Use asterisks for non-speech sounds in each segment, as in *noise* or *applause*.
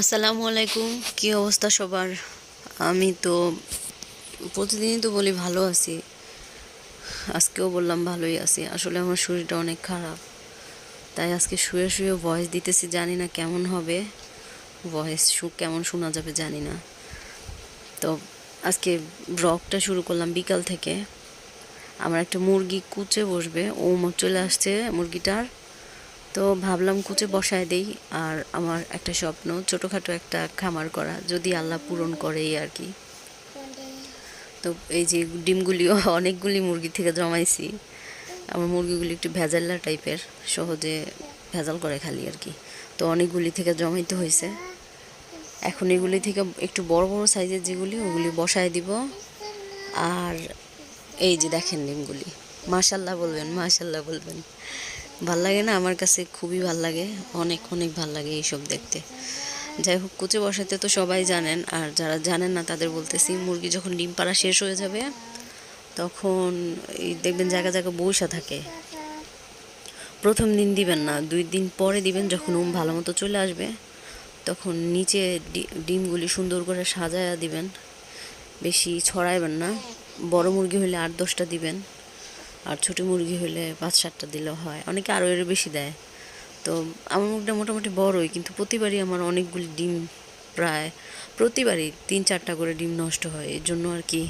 আসসালামু আলাইকুম। কী অবস্থা সবার? আমি তো প্রতিদিনই তো বলি ভালো আছি। আজকেও বললাম ভালোই আছি। আসলে আমার শরীরটা অনেক খারাপ। তাই আজকে শুয়ে শুয়ে ভয়েস দিতেছি, জানি না কেমন হবে। ভয়েস শু, কেমন শোনা যাবে জানি না। তো আজকে ব্লগটা শুরু করলাম বিকাল থেকে। আমার একটা মুরগি কুচে বসবে। ও চলে আসছে মুরগিটার। তো ভাবলাম কুচে বসায় দেই, আর আমার একটা স্বপ্ন, ছোটোখাটো একটা খামার করা, যদি আল্লাহ পূরণ করে এই আর কি। তো এই যে ডিমগুলিও *laughs* অনেকগুলি মুরগি থেকে জমাইছি। আমার মুরগিগুলি একটু ভেজাল্লা টাইপের, সহজে ভেজাল করে খালি আর কি। তো অনেকগুলি থেকে জমাইতে হয়েছে এখন এগুলি থেকে একটু বড় বড় সাইজের যেগুলি, ওগুলি বসায় দিব। আর এই যে দেখেন ডিমগুলি। মাশাল্লাহ বলবেন মাশাল্লাহ বলবেন। ভালো লাগে না? আমার কাছে খুবই ভালো লাগে। অনেক অনেক ভালো লাগে এইসব দেখতে। যাই হোক, কুচে বসাতে তো সবাই জানেন। আর যারা জানেন না, তাদের বলতেছি, মুরগি যখন ডিম পাড়া শেষ হয়ে যাবে, তখন এই দেখবেন জায়গা জায়গা বসা থাকে। প্রথম দিন দিবেন না, দুই দিন পরে দিবেন যখন উম ভালো মতো চলে আসবে, তখন নিচে ডিমগুলি সুন্দর করে সাজায়া দিবেন। বেশি ছড়াইবেন না। বড় মুরগি হলে আট, দশটা দিবেন। আর ছোটো মুরগি হলে পাঁচ সাতটা দিলেও হয়। অনেকে আরও এর বেশি দেয়। তো আমার মুরগিটা মোটামুটি বড়ই, কিন্তু প্রতিবারই আমার অনেকগুলি ডিম প্রায় প্রতিবারই তিন চারটা করে ডিম নষ্ট হয়। এর জন্য আর কি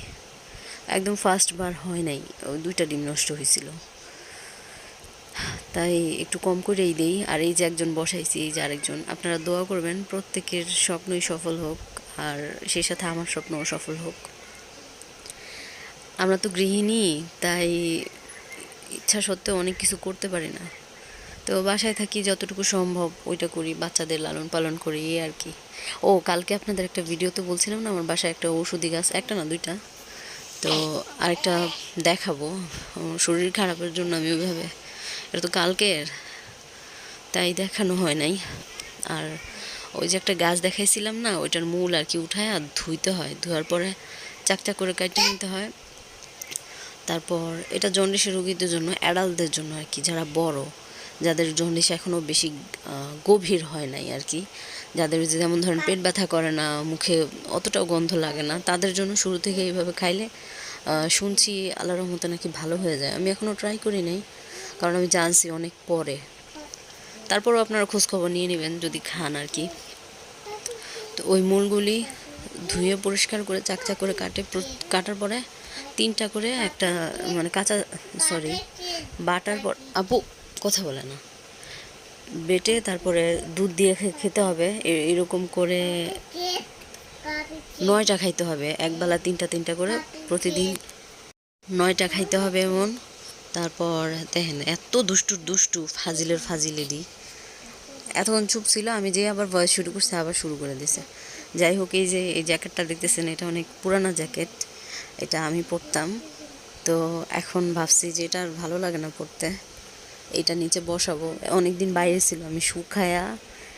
একদম ফার্স্ট বার হয় নাই, ওই দুইটা ডিম নষ্ট হয়েছিল। তাই একটু কম করেই দেই। আর এই যে একজন বসাইছি, এই যে আরেকজন, আপনারা দোয়া করবেন প্রত্যেকের স্বপ্নই সফল হোক, আর সেই সাথে আমার স্বপ্নও সফল হোক। আমরা তো গৃহিণী, তাই ইচ্ছা সত্ত্বেও অনেক কিছু করতে পারি না। তো বাসায় থাকি যতটুকু সম্ভব ওইটা করি, বাচ্চাদের লালন পালন করি, এই আর কি। ও, কালকে আপনাদের একটা ভিডিও তো বলছিলাম না, আমার বাসায় একটা ওষুধি গাছ, একটা না দুইটা? তো আরেকটা দেখাবো। শরীর খারাপের জন্য আমি ওইভাবে, এটা তো কালকের, তাই দেখানো হয় নাই। আর ওই যে একটা গাছ দেখাইছিলাম না, ওইটার মূল আর কি উঠায় আর ধুইতে হয়। ধোয়ার পরে চাকচাক করে কাটিয়ে নিতে হয়। তারপর এটা জন্ডিসের রোগীদের জন্য অ্যাডাল্টদের জন্য আর কি, যারা বড়, যাদের জন্ডিস এখনও বেশি গভীর হয় নাই আর কি। যাদের যেমন ধরেন পেট ব্যথা করে না, মুখে অতটাও গন্ধ লাগে না, তাদের জন্য শুরু থেকে এইভাবে খাইলে শুনছি আল্লাহ রহমতে নাকি ভালো হয়ে যায়। আমি এখনও ট্রাই করি নাই, কারণ আমি জানছি অনেক পরে। তারপরও আপনারা খোঁজখবর নিয়ে নেবেন যদি খান আর কি। তো ওই মূলগুলি ধুয়ে পরিষ্কার করে চাকচা করে কাটে কাটার পরে তিনটা করে একটা মানে কাঁচা সরি বাটার পর আপু কথা বলে না। বেটে তারপরে দুধ দিয়ে খেতে হবে এরকম করে নয়টা খাইতে হবে একবেলা তিনটা তিনটা করে প্রতিদিন নয়টা খাইতে হবে এমন। তারপর দেখেন, এত দুষ্টু দুষ্টু ফাজিলের ফাজিলেরই। এতক্ষণ চুপ ছিল, আমি যে আবার ভয়েস শুরু করছে, আবার শুরু করে দিছে। যাই হোক, এই যে, এই জ্যাকেটটা দেখতেছেন, এটা অনেক পুরানা জ্যাকেট। এটা আমি পরতাম তো এখন ভাবছি যে এটা আর ভালো লাগে না পরতে এটা নিচে বসাবো। অনেক দিন বাইরে ছিল, আমি শুকায়া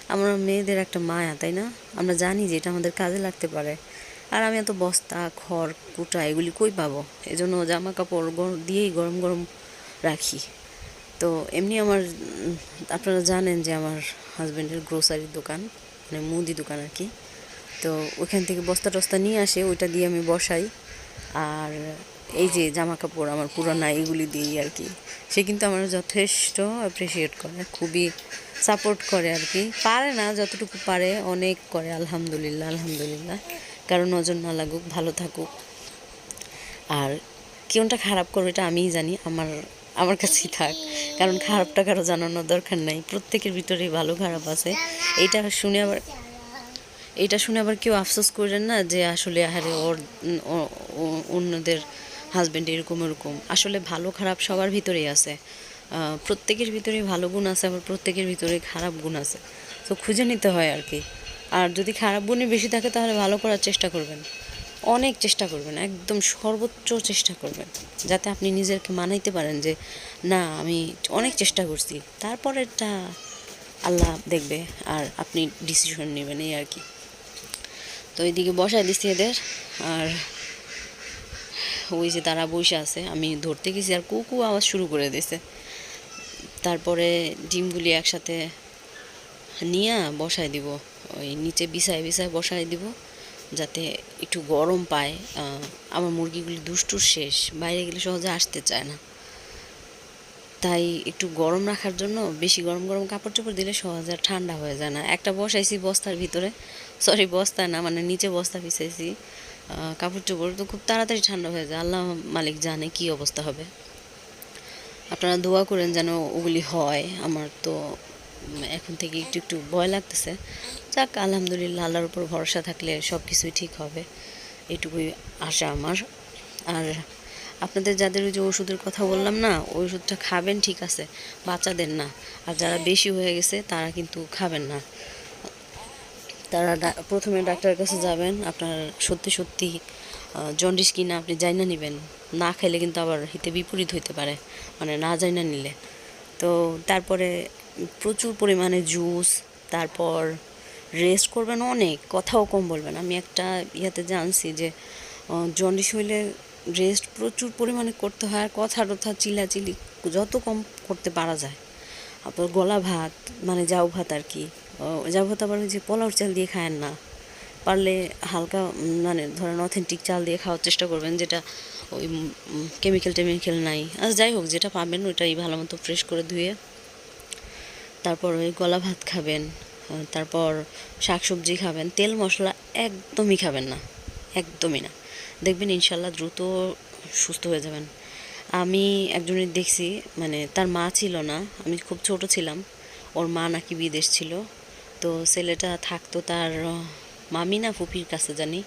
আমরা মেয়েদের একটা মায়া, তাই না? আমরা জানি যে এটা আমাদের কাজে লাগতে পারে। আর আমি এত বস্তা, খড়, কুটা এগুলি কই পাবো? এজন্য জামা কাপড় দিয়েই গরম গরম রাখি। তো এমনি আমার আপনারা জানেন যে আমার হাজব্যান্ডের গ্রোসারির দোকান মানে মুদি দোকান আর কি। তো ওইখান থেকে বস্তা টস্তা নিয়ে আসে, ওইটা দিয়ে আমি বসাই। আর এই যে জামা কাপড় আমার পুরোনো এগুলি দিই আর কি। সে কিন্তু আমার যথেষ্ট অ্যাপ্রিসিয়েট করে, খুবই সাপোর্ট করে আর কি। পারে না, যতটুকু পারে, অনেক করে, আলহামদুলিল্লাহ আলহামদুলিল্লাহ। কারণ নজর না লাগুক, ভালো থাকুক। আর কোনটা খারাপ করবে এটা আমিই জানি, আমার আমার কাছেই থাক। কারণ খারাপটা কারও জানানোর দরকার নাই, প্রত্যেকের ভিতরেই ভালো খারাপ আছে। এইটা শুনে আবার এটা শুনে আবার কেউ আফসোস করেন না যে আসলে আরে ওর অন্যদের হাজব্যান্ড এরকম এরকম আসলে ভালো খারাপ সবার ভিতরেই আছে। প্রত্যেকের ভিতরেই ভালো গুণ আছে, আবার প্রত্যেকের ভিতরে খারাপ গুণ আছে। তো খুঁজে নিতে হয় আর কি। আর যদি খারাপ গুণই বেশি থাকে, তাহলে ভালো করার চেষ্টা করবেন। অনেক চেষ্টা করবেন, একদম সর্বোচ্চ চেষ্টা করবেন। যাতে আপনি নিজেকে মানাইতে পারেন যে, না, আমি অনেক চেষ্টা করছি। তারপরেরটা আল্লাহ দেখবে, আর আপনি ডিসিশন নেবেন এই আর কি। তো এইদিকে বসায় দিচ্ছি এদের। আর ওই যে তারা বসে আছে, আমি ধরতে গেছি আর কুকু আওয়াজ শুরু করে দিয়েছে তারপরে ডিমগুলি একসাথে নিয়ে বসায় দিব, ওই নিচে বিছায় বিছায় বসায় দিব, যাতে একটু গরম পায়। আমার মুরগিগুলি দুষ্টুর শেষ, বাইরে গেলে সহজে আসতে চায় না। তাই একটু গরম রাখার জন্য, বেশি গরম গরম কাপড় চোপড় দিলে সহজে ঠান্ডা হয়ে যায় না। একটা বসাইছি বস্তার ভিতরে সরি বস্তা না মানে নিচে বস্তা পিছাইছি। কাপড় চোপড় তো খুব তাড়াতাড়ি ঠান্ডা হয়ে যায়। আল্লাহ মালিক জানে কি অবস্থা হবে। আপনারা দোয়া করেন যেন ওগুলি হয়। আমার তো এখন থেকে একটু একটু ভয় লাগতেছে। যাক, আলহামদুলিল্লাহ, আল্লাহর উপর ভরসা থাকলে সব কিছুই ঠিক হবে। এটুকুই আশা আমার। আর আপনাদের যাদের ওই যে ওষুধের কথা বললাম না ওই ওষুধটা খাবেন ঠিক আছে, বাচ্চাদের না। আর যারা বেশি হয়ে গেছে, তারা কিন্তু খাবেন না। তারা প্রথমে ডাক্তারের কাছে যাবেন, আপনার সত্যি সত্যি জন্ডিস কিনা আপনি জাইনা নেবেন। না খেলে কিন্তু আবার হিতে বিপরীত হইতে পারে মানে না জাইনা নিলে। তো তারপরে প্রচুর পরিমাণে জুস, তারপর রেস্ট করবেন অনেক, কথাও কম বলবেন। আমি একটা ইয়াতে জানছি যে জন্ডিস হইলে রেস্ট প্রচুর পরিমাণে করতে হয়, আর কথা টথা চিলাচিলি যত কম করতে পারা যায়। আপনার গলা ভাত মানে জাউ ভাত আর কি। ভাত আবার যে পোলাওর চাল দিয়ে খায়েন না। পারলে হালকা মানে ধরেন অথেন্টিক চাল দিয়ে খাওয়ার চেষ্টা করবেন, যেটা ওই কেমিক্যাল টেমিক্যাল নাই। আর যাই হোক, যেটা পাবেন ওইটাই ভালো মতো ফ্রেশ করে ধুয়ে। তারপর ওই গলা ভাত খাবেন তারপর শাকসবজি খাবেন। তেল মশলা একদমই খাবেন না, একদমই না। দেখবেন ইনশাল্লাহ দ্রুত সুস্থ হয়ে যাবেন। আমি একজনের দেখছি মানে তার মা ছিল না, আমি খুব ছোট ছিলাম, ওর মা নাকি বিদেশ ছিল। তো ছেলেটা থাকতো তার মামি না ফুপির কাছে জানি।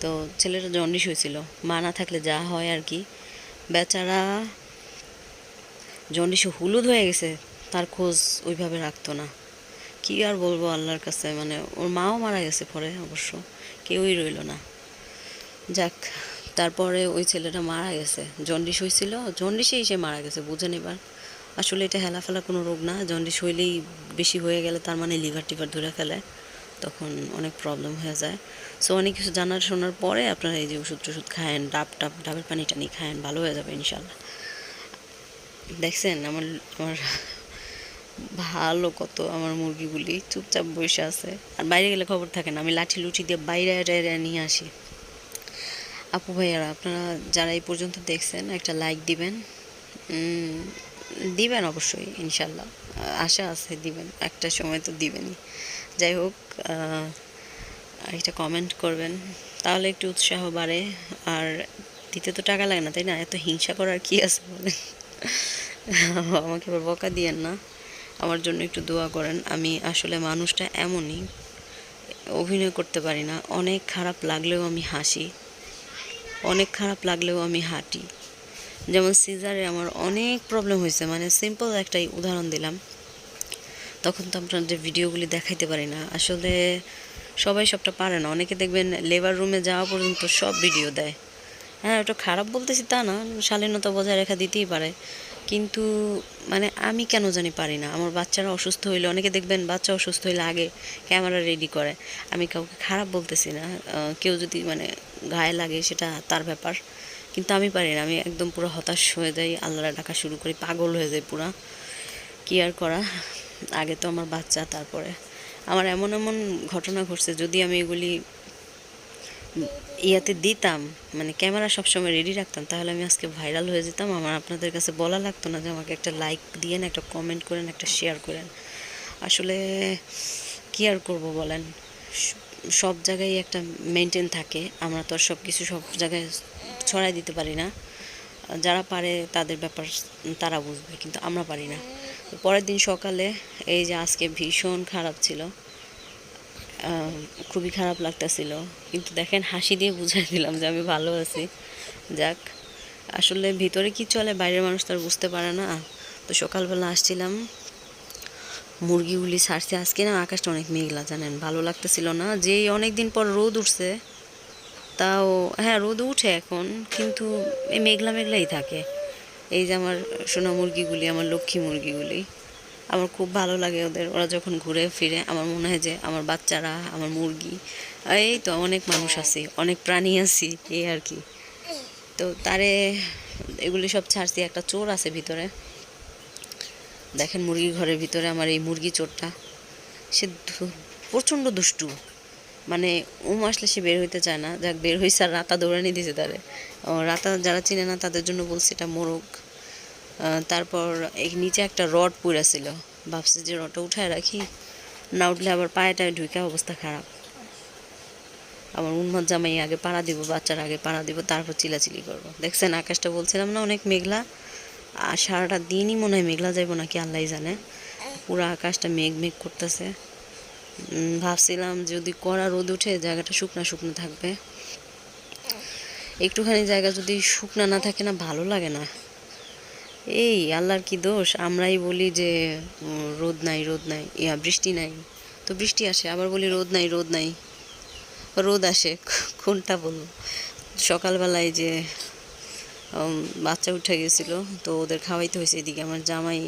তো ছেলেটা জন্ডিস হয়েছিল। মা না থাকলে যা হয় আর কি। বেচারা জন্ডিসে হলুদ হয়ে গেছে। তার খোঁজ ওইভাবে রাখতো না। কি আর বলব আল্লাহর কাছে মানে ওর মাও মারা গেছে পরে অবশ্য। কেউই রইল না। যাক, তারপরে ওই ছেলেটা মারা গেছে। জন্ডিস হয়েছিল। জন্ডিসেই সে মারা গেছে, বুঝেন এবার। আসলে এটা হেলা ফেলা কোনো রোগ না। জন্ডিস হইলেই বেশি হয়ে গেলে তার মানে লিভার টিভার ধরে ফেলে, তখন অনেক প্রবলেম হয়ে যায়। সো অনেক কিছু জানার শোনার পরে আপনারা এই যে ওষুধ টষুধ খায়েন, ডাব টাব, ডাবের পানি টানি খায়েন, ভালো হয়ে যাবে ইনশাল্লাহ দেখছেন আমার আমার ভালো কত আমার মুরগিগুলি চুপচাপ বসে আছে। আর বাইরে গেলে খবর থাকে না, আমি লাঠি লুঠি দিয়ে বাইরে টাইরে নিয়ে আসি। আপু ভাইয়ারা, আপনারা যারা এই পর্যন্ত দেখছেন, একটা লাইক দিবেন। দিবেন অবশ্যই, ইনশাল্লাহ। আশা আছে দিবেন, একটা সময় তো দিবেনই। যাই হোক একটা কমেন্ট করবেন। তাহলে একটু উৎসাহ বাড়ে। আর দিতে তো টাকা লাগে না, তাই না? এত হিংসা করার কি আছে বলেন? *laughs* আমাকে এবার বকা দিয়েন না। আমার জন্য একটু দোয়া করেন। আমি আসলে মানুষটা এমনই। অভিনয় করতে পারি না। অনেক খারাপ লাগলেও আমি হাসি। অনেক খারাপ লাগলেও আমি হাঁটি। যেমন সিজারে আমার অনেক প্রবলেম হয়েছে মানে সিম্পল একটাই উদাহরণ দিলাম। তখন তো আপনাদের ভিডিওগুলি দেখাইতে পারি না। আসলে সবাই সবটা পারে না। অনেকে দেখবেন লেবার রুমে যাওয়া পর্যন্ত সব ভিডিও দেয়। হ্যাঁ ওটা খারাপ বলতেছি তা না, শালীনতা বজায় রেখা দিতেই পারে। কিন্তু মানে আমি কেন জানি পারি না? আমার বাচ্চারা অসুস্থ হইলে, অনেকে দেখবেন বাচ্চা অসুস্থ হইলে আগে ক্যামেরা রেডি করে। আমি কাউকে খারাপ বলতেছি না। কেউ যদি মানে গায়ে লাগে সেটা তার ব্যাপার। কিন্তু আমি পারি না। আমি একদম পুরো হতাশ হয়ে যাই, আল্লাহরা ডাকা শুরু করি, পাগল হয়ে যাই পুরা। কি আর করা? আগে তো আমার বাচ্চা, তারপরে। আমার এমন এমন ঘটনা ঘটছে, যদি আমি এগুলি ইয়াতে দিতাম মানে ক্যামেরা সবসময় রেডি রাখতাম, তাহলে আমি আজকে ভাইরাল হয়ে যেতাম। আমার আপনাদের কাছে বলা লাগতো না যে আমাকে একটা লাইক দিয়েন, একটা কমেন্ট করেন, একটা শেয়ার করেন। আসলে কি আর করব বলেন? সব জায়গায় একটা মেনটেন থাকে। আমরা তো আর সব কিছু সব জায়গায় ছড়াই দিতে পারি না। যারা পারে তাদের ব্যাপার তারা বুঝবে, কিন্তু আমরা পারি না। পরের দিন সকালে এই যে আজকে ভীষণ খারাপ ছিল খুবই খারাপ লাগতেছিল। কিন্তু দেখেন হাসি দিয়ে বুঝাই দিলাম যে আমি ভালো আছি। যাক, আসলে ভিতরে কি চলে বাইরের মানুষ তো আর বুঝতে পারে না। তো সকালবেলা আসছিলাম। মুরগিগুলি ছাড়ছে আজকে না, আকাশটা অনেক মেঘলা, জানেন? ভালো লাগতেছিল না। যেই অনেক দিন পর রোদ উঠছে তাও হ্যাঁ রোদ উঠে এখন কিন্তু এই মেঘলা মেঘলাই থাকে। এই যে আমার সোনা মুরগিগুলি আমার লক্ষ্মী মুরগিগুলি আমার খুব ভালো লাগে ওদের। ওরা যখন ঘুরে ফিরে আমার মনে হয় যে আমার বাচ্চারা আমার মুরগি এই তো অনেক মানুষ আছি অনেক প্রাণী আছি এই আর কি। তো তারে এগুলি সব ছাড়ছি একটা চোর আছে ভিতরে। দেখেন মুরগির ঘরের ভিতরে আমার এই মুরগি চোরটা। সে প্রচণ্ড দুষ্টু। মানে উম আসলে সে বের হইতে চায় না। যাক, বের হয়েছে আর রাতা দৌড়ানি দিয়েছে তারে। রাতা যারা চিনে না তাদের জন্য বলছি এটা মোরগ। তারপর এই নিচে একটা রড পুরা ছিল ভাবছি যে রডটা উঠায় রাখি। না উঠলে আবার পায়ে টায়ে ঢুকে অবস্থা খারাপ। আমার উন্মাদ জামাই আগে পাড়া দিব, বাচ্চার আগে পাড়া দিব, তারপর চিলাচিলি করব। দেখছেন, আকাশটা বলছিলাম না, অনেক মেঘলা। আর সারাটা দিনই মনে হয় মেঘলা যাইব নাকি আল্লাহ জানে। পুরো আকাশটা মেঘ মেঘ করতেছে। ভাবছিলাম যদি কড়া রোদ উঠে জায়গাটা শুকনা শুকনো থাকবে। একটুখানি জায়গা যদি শুকনা না থাকে না, ভালো লাগে না। এই আল্লাহর কি দোষ? আমরাই বলি যে রোদ নাই রোদ নাই। ইয়া, বৃষ্টি নাই। তো বৃষ্টি আসে, আবার বলি রোদ নাই রোদ নাই। রোদ আসে, কোনটা বলব? সকালবেলায় যে বাচ্চা উঠে গেছিল, তো ওদের খাওয়াইতে হয়েছে এদিকে। আমার জামাই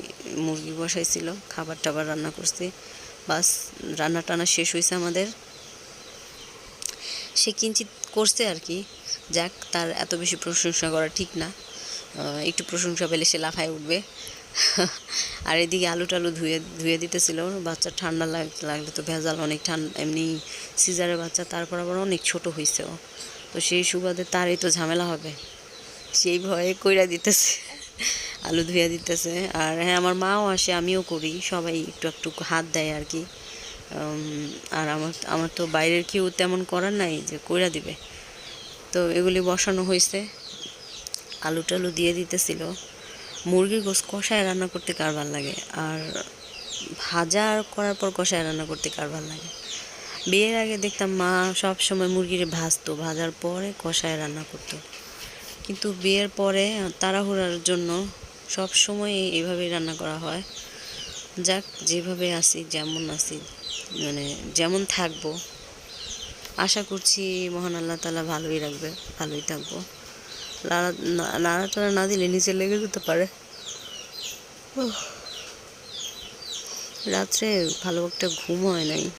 মুরগি বসাইছিল, খাবার টাবার রান্না করছি। বাস রান্না টানা শেষ হয়েছে আমাদের। সে কিঞ্চিত করছে আর কি যাক, তার এত বেশি প্রশংসা করা ঠিক না। একটু প্রশংসা পেলে সে লাফায় উঠবে। *laughs* আর এদিকে আলু টালু ধুয়ে ধুয়ে দিতেছিল। বাচ্চা ঠান্ডা লাগ, লাগলে তো ভেজাল অনেক ঠান্ডা, এমনি সিজারের বাচ্চা, তারপর আবার অনেক ছোট হয়েছে তো সেই সুবাদে তারই তো ঝামেলা হবে। সেই ভয়ে কইরা দিতেছে। আলু ধুয়ে দিতেছে। আর হ্যাঁ আমার মাও আসে, আমিও করি, সবাই একটু একটু হাত দেয় আর কি। আর আমার আমার তো বাইরের কেউ তেমন করার নাই যে কইরা দিবে। তো এগুলি বসানো হয়েছে আলু টালু দিয়ে দিতেছিল। মুরগির গোস কষায় রান্না করতে কার ভালো লাগে? আর ভাজা করার পর কষায় রান্না করতে কার ভালো লাগে? বিয়ের আগে দেখতাম মা সব সময় মুরগির ভাজতো, ভাজার পরে কষায় রান্না করতো। কিন্তু বিয়ের পরে তাড়াহুড়ার জন্য সব সময় এইভাবেই রান্না করা হয়। যাক, যেভাবে আছি, যেমন আছি মানে যেমন থাকব। আশা করছি মহান আল্লাহ তালা ভালোই রাখবে, ভালোই থাকব। লাড়া নাড়াটাড়া না দিলে নিচে লেগে যেতে পারে। রাত্রে ভালো একটা ঘুম হয় নাই।